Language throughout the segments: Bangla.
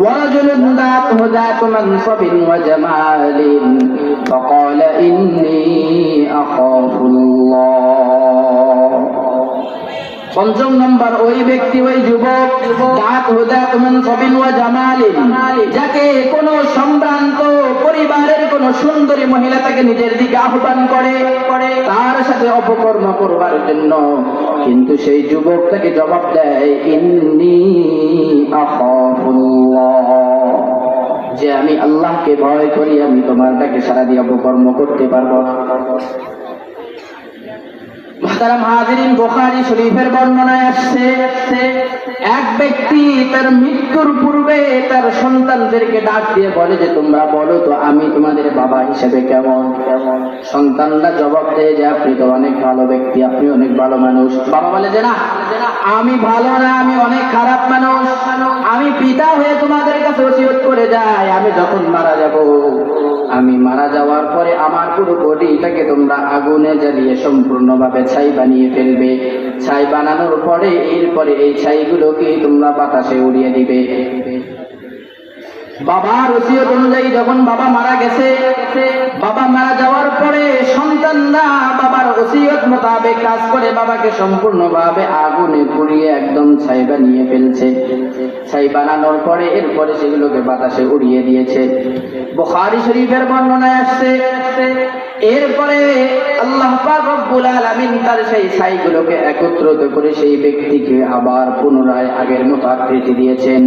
ورجل دعته ذات منصب وجمال فقال إني أخاف الله পঞ্চম নম্বর ওই ব্যক্তি ওই যুবক দাঁত হুদাত মনসবিন ওয়া জামালিন যাকে কোন সম্ভ্রান্ত পরিবারের কোন সুন্দরী মহিলা তাকে নিজের দিকে আহ্বান করে তার সাথে অপকর্ম করবার জন্য কিন্তু সেই যুবক তাকে জবাব দেয় ইন্নি আখাফুল্লাহ যে আমি আল্লাহকে ভয় করি, আমি তোমার তাকে সারা দিয়ে অপকর্ম করতে পারব। ডাক সন্তানরা জবাব আপনি তো অনেক ভালো ব্যক্তি, আপনি অনেক ভালো মানুষ। বাবা বলে যে, না, আমি ভালো না, আমি অনেক খারাপ মানুষ। আমি পিতা হয়ে কাছে ওসিয়ত করে যাই আমি যখন মারা যাব, আমি মারা যাওয়ার পরে আমার পুরো বডিটাকে তোমরা আগুনে জ্বালিয়ে সম্পূর্ণভাবে ছাই বানিয়ে ফেলবে। ছাই বানানোর পরে, এরপরে এই ছাইগুলোকে তোমরা বাতাসে উড়িয়ে দিবে। বাবার ওসিয়ত অনুযায়ী যখন বাবা মারা গেছে, বাবা মারা যাওয়ার পরে সন্তানরা বাবার ওসিয়ত মোতাবেক কাজ করে বাবাকে সম্পূর্ণভাবে আগুনে পুড়িয়ে একদম ছাই বানিয়ে ফেলছে। ছাই বানানোর পরে এরপরে সেগুলোকে বাতাসে উড়িয়ে দিয়েছে। বুখারী শরীফের বর্ণনায় আসছে, এরপরে আল্লাহ রব্বুল আলামিন তার সেই ছাইগুলোকে একত্রিত করে সেই ব্যক্তিকে আবার পুনরায় আগের মতো আকৃতি দিয়েছেন।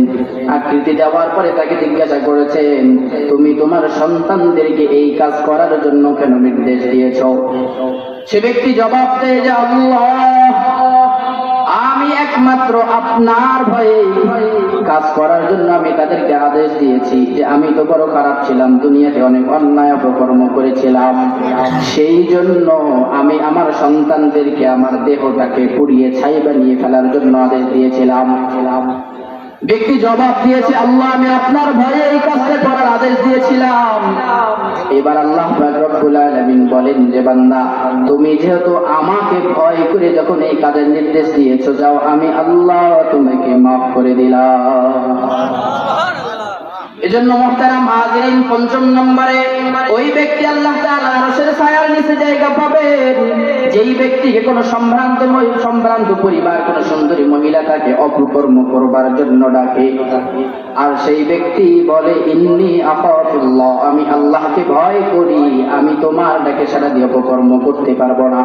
আকৃতি দেওয়ার পরে তাকে জিজ্ঞাসা করেছেন, তুমি তোমার সন্তানদেরকে এই কাজ করার জন্য কেন নির্দেশ দিয়েছ? সে ব্যক্তি জবাব দেয় যে, আল্লাহ একমাত্র আপনার ভয়ে কাজ করার জন্য আমি তাদেরকে আদেশ দিয়েছি যে আমি তো বড় খারাপ ছিলাম, দুনিয়াতে অনেক অন্যায় অপকর্ম করেছিলাম। সেই জন্য আমি আমার সন্তানদেরকে, আমার দেহটাকে পুড়িয়ে ছাই বানিয়ে ফেলার জন্য আদেশ দিয়েছিলাম। ব্যক্তি জবাব দিয়েছে, আল্লাহ, আমি আপনার ভয়ে এই কাজটা করার আদেশ দিয়েছিলাম। এবার আল্লাহ বলেন যে বান্দা, তুমি যেহেতু আমাকে ভয় করে যখন এই কাজের নির্দেশ দিয়েছ, যাও আমি আল্লাহ তোমাকে মাফ করে দিলাম। এজন্য মোহতারাম হাজিরিন পঞ্চম নম্বরে, ওই ব্যক্তি আল্লাহ তাআলা আরশের ছায়ার নিচে জায়গা পাবে যেই ব্যক্তিকে কোনো সম্ভ্রান্ত সম্ভ্রান্ত পরিবার, কোনো সুন্দরী মহিলা তাকে অপকর্ম করবার জন্য ডাকে। আর সেই ব্যক্তি বলে, ইন্নি আখাফুল্লাহ আমি তোমার ডেকে সারা দিয়ে অপকর্ম করতে পারব না।